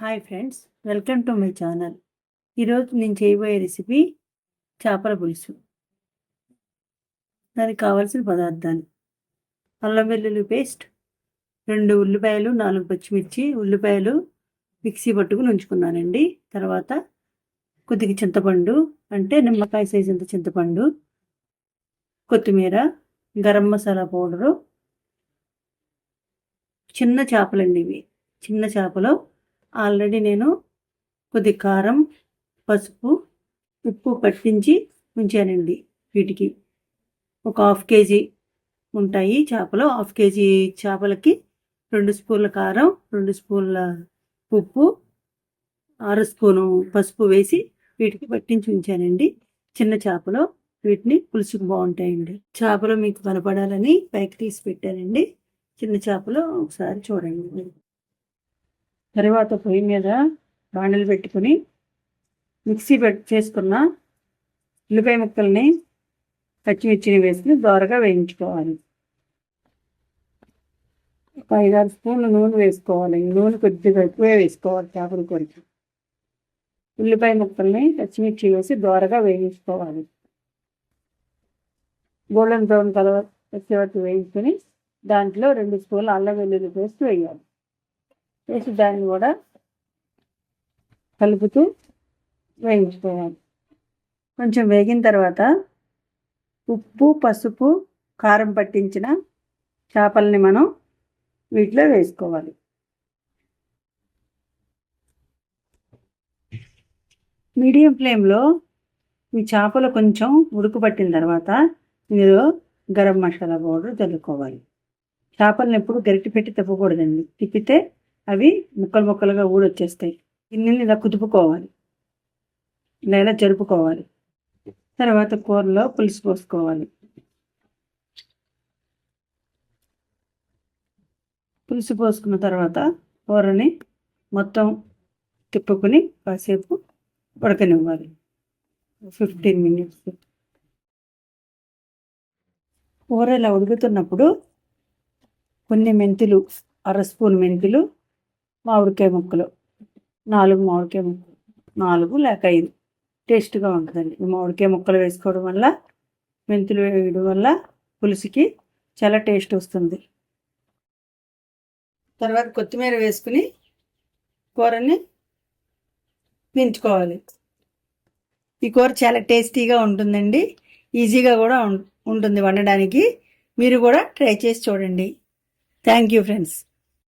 Hi friends welcome to my channel ఈరోజు నేను చేయబోయే రెసిపీ చేపల పులుసు. దానికి కావాల్సిన పదార్థాలు. అల్లం వెల్లుల్లి పేస్ట్ రెండు ఉల్లిపాయలు నాలుగు పచ్చిమిర్చి ఉల్లిపాయలు మిక్సీ పట్టుకుని ఉంచుకున్నానండి. తర్వాత కొద్దిగా చింతపండు అంటే నిమ్మకాయ సైజ్ అంత చింతపండు కొత్తిమీర గరం మసాలా పౌడరు. చిన్న చేపలండి ఇవి. చిన్న చేపలో. ఆల్రెడీ నేను కొద్ది కారం పసుపు ఉప్పు పట్టించి ఉంచానండి వీటికి. ఒక హాఫ్ కేజీ ఉంటాయి చేపలు. హాఫ్ కేజీ చేపలకి రెండు స్పూన్ల కారం రెండు స్పూన్ల ఉప్పు ఆరు స్పూను పసుపు వేసి వీటికి పట్టించి ఉంచానండి. చిన్న చేపలు వీటిని పులుసుకు బాగుంటాయండి. చేపలు మీకు కనపడాలని పైకి తీసి పెట్టానండి. చిన్న చేపలు ఒకసారి చూడండి. తర్వాత పొయ్యి మీద బాండలు పెట్టుకుని మిక్సీ పెట్ చేసుకున్న ఉల్లిపాయ ముక్కల్ని పచ్చిమిర్చిని వేసుకుని దోరగా వేయించుకోవాలి. ఒక ఐదారు స్పూన్లు నూనె వేసుకోవాలి. నూనె కొద్దిగా ఎక్కువే వేసుకోవాలి చేపల కొరికి ఉల్లిపాయ ముక్కల్ని పచ్చిమిర్చి వేసి దోరగా వేయించుకోవాలి. గోల్డెన్ బ్రౌన్ కలర్ వచ్చే వేయించుకొని దాంట్లో రెండు స్పూన్లు అల్లం వెల్లుల్లి పేస్ట్ వేయాలి. వేసి దాన్ని కూడా కలుపుతూ వేయించుకోవాలి. కొంచెం వేగిన తర్వాత ఉప్పు పసుపు కారం పట్టించిన చేపల్ని మనం వీటిలో వేసుకోవాలి. మీడియం ఫ్లేమ్లో ఈ చేపలు కొంచెం ఉడుకు పట్టిన తర్వాత మీరు గరం మసాలా పౌడర్ చల్లుకోవాలి. చేపలను ఎప్పుడు గరిటి పెట్టి తిప్పకూడదండి. తిప్పితే అవి ముక్కలు ముక్కలుగా ఊడొచ్చేస్తాయి. గిన్నెని ఇలా కుదుపుకోవాలి. ఇలా ఇలా జరుపుకోవాలి. తర్వాత కూరలో పులుసు పోసుకోవాలి. పులుసు పోసుకున్న తర్వాత కూరని మొత్తం తిప్పుకుని కాసేపు ఉడకనివ్వాలి. Fifteen minutes. కూర ఇలా ఉడుకుతున్నప్పుడు కొన్ని మెంతులు అర స్పూన్ మెంతులు మామిడికాయ ముక్కలు. నాలుగు మామిడికాయ ముక్కలు. నాలుగు లేక ఐదు. టేస్ట్గా ఉంటుందండి. ఈ మామిడికాయ ముక్కలు వేసుకోవడం వల్ల మెంతులు వేయడం వల్ల పులుసుకి చాలా టేస్ట్ వస్తుంది. తర్వాత కొత్తిమీర వేసుకుని కూరని పెంచుకోవాలి ఈ కూర చాలా టేస్టీగా ఉంటుందండి. ఈజీగా కూడా ఉంటుంది వండడానికి. మీరు కూడా ట్రై చేసి చూడండి. Thank you friends.